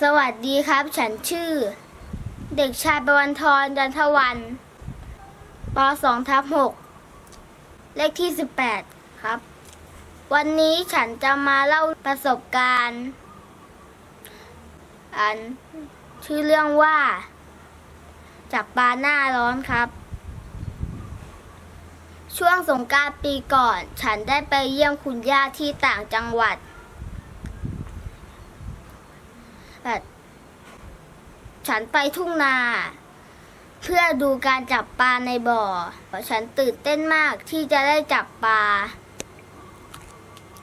สวัสดีครับ ฉันชื่อ เด็กชายประวันทรจันทวันป .2 ทับ6เลขที่ 18 ครับ วันนี้ฉันจะมาเล่าประสบการณ์ อันชื่อเรื่องว่า จับปลาหน้าร้อนครับ ช่วงสงการปีก่อน ฉันได้ไปเยี่ยมคุณย่าที่ต่างจังหวัด แบบฉันไปทุ่งนา เพื่อดูการจับปลาในบ่อ ฉันตื่นเต้นมากที่จะได้จับปลา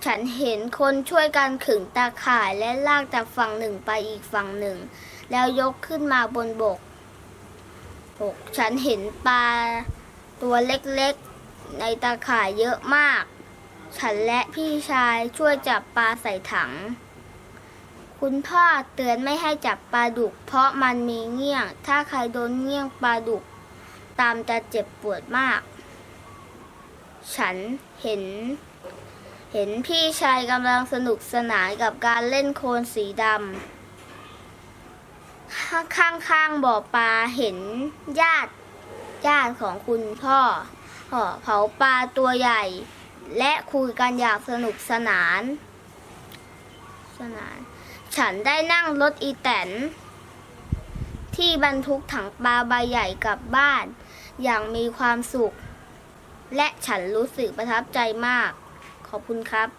ฉันเห็นคนช่วยกันขึงตาข่ายและลากจากฝั่งหนึ่งไปอีกฝั่งหนึ่ง แล้วยกขึ้นมาบนบกบกฉันเห็นปลาตัวเล็กๆ ในตาข่ายเยอะมาก ฉันและพี่ชายช่วยจับปลาใส่ถัง คุณพ่อเตือนไม่ให้จับปลาดุก เพราะมันมีเงี้ยง ถ้าใครโดนเงี้ยงปลาดุก ตามจะเจ็บปวดมาก ฉันเห็น เห็นพี่ชายกำลังสนุกสนานกับการเล่นโคลนสีดำข้างๆบ่อปลาเห็นญาติญาติของคุณพ่อห่อเผาปลาตัวใหญ่ และคุยกันอย่างสนุกสนาน สนาน ฉันได้นั่งรถอีแตน ที่บรรทุกถังปลาใบใหญ่กลับบ้าน อย่างมีความสุข และฉันรู้สึกประทับใจมาก ขอบคุณครับ